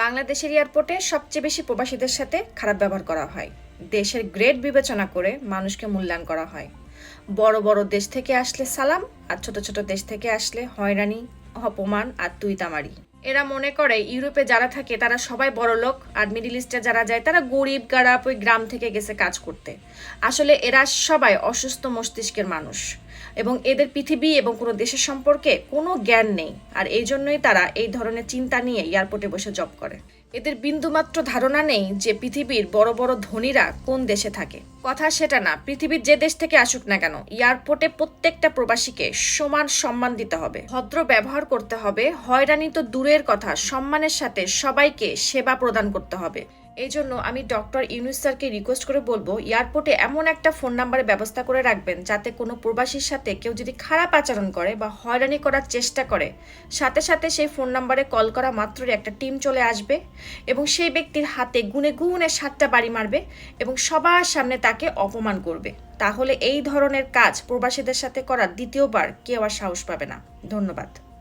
বাংলাদেশের এয়ারপোর্টে সবচেয়ে বেশি প্রবাসীদের সাথে খারাপ ব্যবহার করা হয়। দেশের গ্রেড বিবেচনা করে মানুষকে মূল্যায়ন করা হয়। বড় বড় দেশ থেকে আসলে সালাম, আর ছোট ছোট দেশ থেকে আসলে হয়রানি, অপমান, আর তুই তামারি এরা মনে করে ইউরোপে যারা থাকে তারা সবাই বড় লোক আর মিডিল ইস্টে যারা যায় তারা গরিব, গারাপ ওই গ্রাম থেকে গেছে কাজ করতে। আসলে এরা সবাই অসুস্থ মস্তিষ্কের মানুষ এবং এদের পৃথিবী এবং কোনো দেশের সম্পর্কে কোনো জ্ঞান নেই। আর এই জন্যই তারা এই ধরনের চিন্তা নিয়ে এয়ারপোর্টে বসে জব করে। এদের বিন্দুমাত্র ধারণা নেই যে পৃথিবীর বড় বড় ধনীরা কোন দেশে থাকে। কথা সেটা না, পৃথিবীর যে দেশ থেকে আসুক না কেন, এয়ারপোর্টে প্রত্যেকটা প্রবাসীকে সমান সম্মান দিতে হবে। ভদ্র ব্যবহার করতে হবে, হয়রানি তো দূরের কথা, সম্মানের সাথে সবাইকে সেবা প্রদান করতে হবে। এই জন্য আমি ডক্টর ইউনুস স্যারকে রিকোয়েস্ট করে বলব, এয়ারপোর্টে এমন একটা ফোন নাম্বারের ব্যবস্থা করে রাখবেন, যাতে কোনো প্রবাসীর সাথে কেউ যদি খারাপ আচরণ করে বা হয়রানি করার চেষ্টা করে। সাথে সাথে সেই ফোন নাম্বারে কল করা মাত্রই একটা টিম চলে আসবে এবং সেই ব্যক্তির হাতে গুনে গুনে সাতটা বাড়ি মারবে এবং সবার সামনে তাকে অপমান করবে। তাহলে এই ধরনের কাজ প্রবাসীদের সাথে করার দ্বিতীয়বার কেউ আর সাহস পাবে না। ধন্যবাদ।